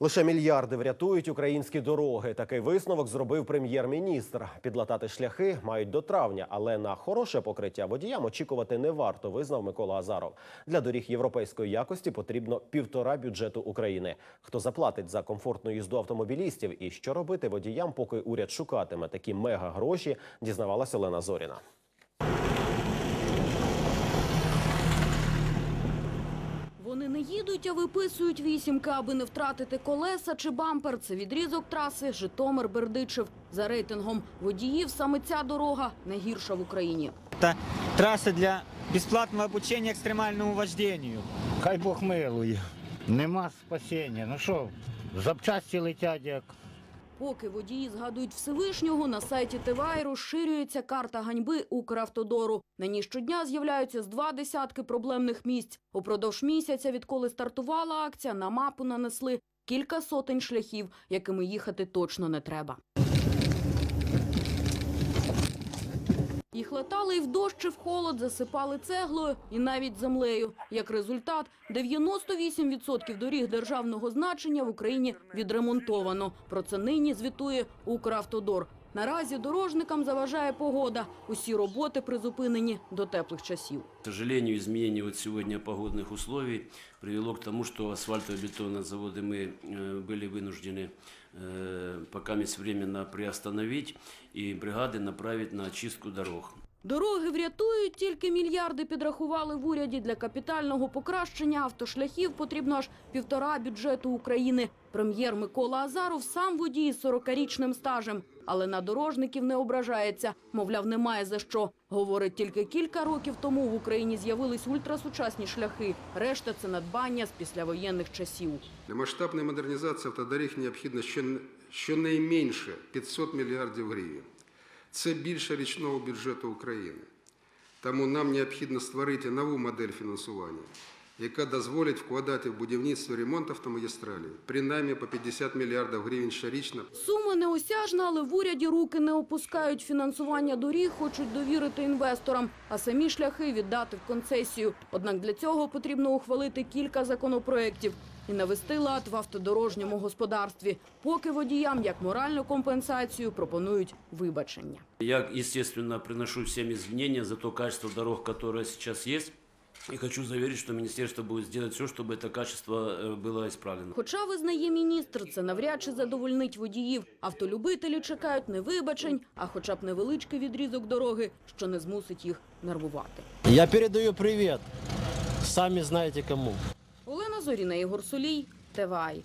Лише мільярди врятують українські дороги. Такий висновок зробив прем'єр-міністр. Підлатати шляхи мають до травня, але на хороше покриття водіям очікувати не варто, визнав Микола Азаров. Для доріг європейської якості потрібно півтора бюджету України. Хто заплатить за комфортну їзду автомобілістів і що робити водіям, поки уряд шукатиме такі мега гроші, дізнавалася Олена Зоріна. Вони не їдуть, а виписують вісімки, аби не втратити колеса чи бампер. Це відрізок траси Житомир-Бердичев. За рейтингом водіїв саме ця дорога найгірша в Україні. Та траса для безплатного обучения екстремальному вожденню. Хай Бог милує. Нема спасіння. Ну що, запчасті летять як. Поки водії згадують Всевишнього, на сайті ТВА розширюється карта ганьби Укравтодору. На ній щодня з'являються з два десятки проблемних місць. Упродовж місяця, відколи стартувала акція, на мапу нанесли кілька сотень шляхів, якими їхати точно не треба. Їх латали і в дощ, чи в холод, засипали цеглою і навіть землею. Як результат, 98% доріг державного значення в Україні відремонтовано. Про це нині звітує Укравтодор. Наразі дорожникам заважає погода. Усі роботи призупинені до теплих часів. К сожалению, изменение вот сегодня погодных условий привело к тому, что асфальтобетонные заводы мы э, были вынуждены э, пока временно приостановить и бригады направить на очистку дорог. Дороги врятують, тільки мільярди підрахували в уряді. Для капітального покращення автошляхів потрібно аж півтора бюджету України. Прем'єр Микола Азаров сам водій з 40-річним стажем. Але на дорожників не ображається. Мовляв, немає за що. Говорить, тільки кілька років тому в Україні з'явились ультрасучасні шляхи. Решта – це надбання з післявоєнних часів. Для масштабної модернізації автодоріг необхідно щон- щонайменше 500 мільярдів гривень. Це більше річного бюджету України. Тому нам необхідно створити нову модель фінансування, яка дозволить вкладати в будівництво ремонт автомагістралі принаймні по 50 мільярдів гривень щорічно Сума неосяжна, але в уряді руки не опускають. Фінансування доріг хочуть довірити інвесторам, а самі шляхи віддати в концесію. Однак для цього потрібно ухвалити кілька законопроєктів і навести лад в автодорожньому господарстві. Поки водіям як моральну компенсацію пропонують вибачення. Я, естественно, приношу всем извинения за то качество дорог, которое сейчас есть. И хочу заверить, что министерство будет сделать все, чтобы это качество э, было исправлено. Хоча визнає міністр, це навряд чи задовольнить водіїв. Автолюбителі чекають не вибачень, а хоча б невеличкий відрізок дороги, що не змусить їх нервувати. Я передаю привет. Сами знаете кому. Олена Зоріна, Ігор Солій, ТВАЙ.